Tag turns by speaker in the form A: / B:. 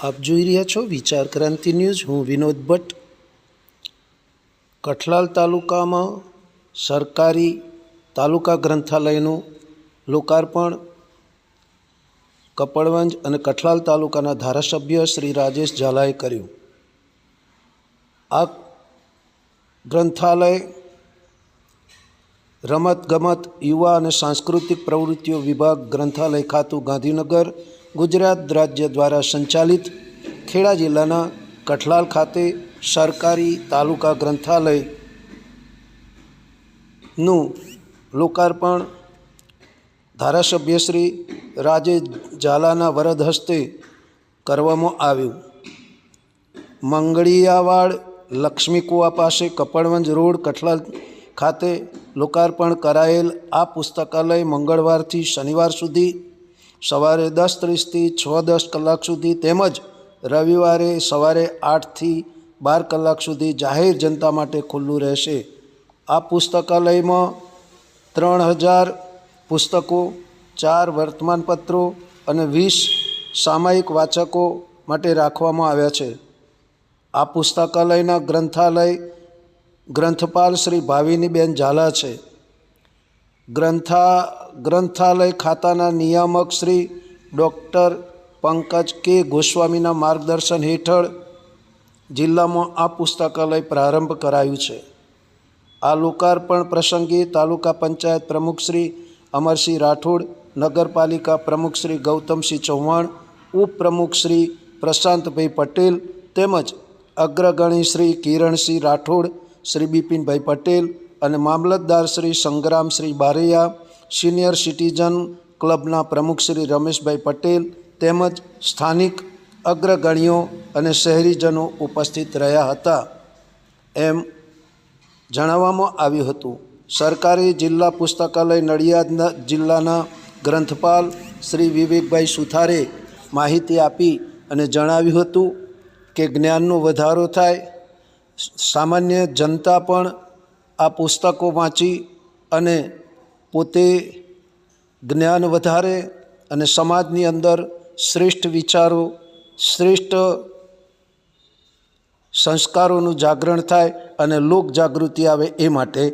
A: આપ જોઈ રહ્યા છો વિચાર ક્રાંતિ ન્યૂઝ. હું વિનોદ ભટ્ટ. કઠલાલ તાલુકામાં સરકારી તાલુકા ગ્રંથાલયનું લોકાર્પણ. કપડવંજ અને કઠલાલ તાલુકાના ધારાસભ્ય શ્રી રાજેશ ઝાલાએ કર્યું. આ ગ્રંથાલય રમત ગમત યુવા અને સાંસ્કૃતિક પ્રવૃત્તિઓ વિભાગ ગ્રંથાલય ખાતું ગાંધીનગર ગુજરાત રાજ્ય દ્વારા સંચાલિત ખેડા જિલ્લાના કઠલાલ ખાતે સરકારી તાલુકા ગ્રંથાલયનું લોકાર્પણ ધારાસભ્ય શ્રી રાજેશ ઝાલાના વરદ હસ્તે કરવામાં આવ્યું. મંગળિયાવાડ લક્ષ્મી કુવા પાસે કપડવંજ રોડ કઠલાલ ખાતે લોકાર્પણ કરાયેલ આ પુસ્તકાલય મંગળવારથી શનિવાર સુધી સવારે દસ ત્રીસથી છ દસ કલાક સુધી તેમજ રવિવારે સવારે આઠથી બાર કલાક સુધી જાહેર જનતા માટે ખુલ્લું રહેશે. આ પુસ્તકાલયમાં ત્રણ હજાર પુસ્તકો, ચાર વર્તમાનપત્રો અને વીસ સામાયિક વાચકો માટે રાખવામાં આવ્યા છે. આ પુસ્તકાલયના ગ્રંથાલય ગ્રંથપાલ શ્રી ભાવિનીબેન ઝાલા છે. ગ્રંથા, ગ્રંથાલય ખાતાના નિયામક શ્રી ડૉક્ટર પંકજ કે ગોસ્વામીના માર્ગદર્શન હેઠળ જિલ્લામાં આ પુસ્તકાલય પ્રારંભ કરાયું છે. આ લોકાર્પણ પ્રસંગે તાલુકા પંચાયત પ્રમુખ શ્રી અમરસિંહ રાઠોડ, નગરપાલિકા પ્રમુખ શ્રી ગૌતમસિંહ ચૌહાણ, ઉપપ્રમુખ શ્રી પ્રશાંતભાઈ પટેલ તેમજ અગ્રગણી શ્રી કિરણસિંહ રાઠોડ, શ્રી બિપિનભાઈ પટેલ અને મામલતદાર શ્રી સંગ્રામશ્રી બારૈયા, સિનિયર સિટીઝન ક્લબના પ્રમુખ શ્રી રમેશભાઈ પટેલ તેમજ સ્થાનિક અગ્રગણીઓ અને શહેરીજનો ઉપસ્થિત રહ્યા હતા. એમ જણાવવામાં આવ્યું હતું. સરકારી જિલ્લા પુસ્તકાલય નડિયાદના જિલ્લાના ગ્રંથપાલ શ્રી વિવેકભાઈ સુથારે માહિતી આપી અને જણાવ્યું હતું કે જ્ઞાનનો વધારો થાય, સામાન્ય જનતા પણ આ પુસ્તકો વાંચી અને પોતે જ્ઞાન વધારે અને સમાજની અંદર શ્રેષ્ઠ વિચારો, શ્રેષ્ઠ સંસ્કારોનું જાગરણ થાય અને લોક જાગૃતિ આવે એ માટે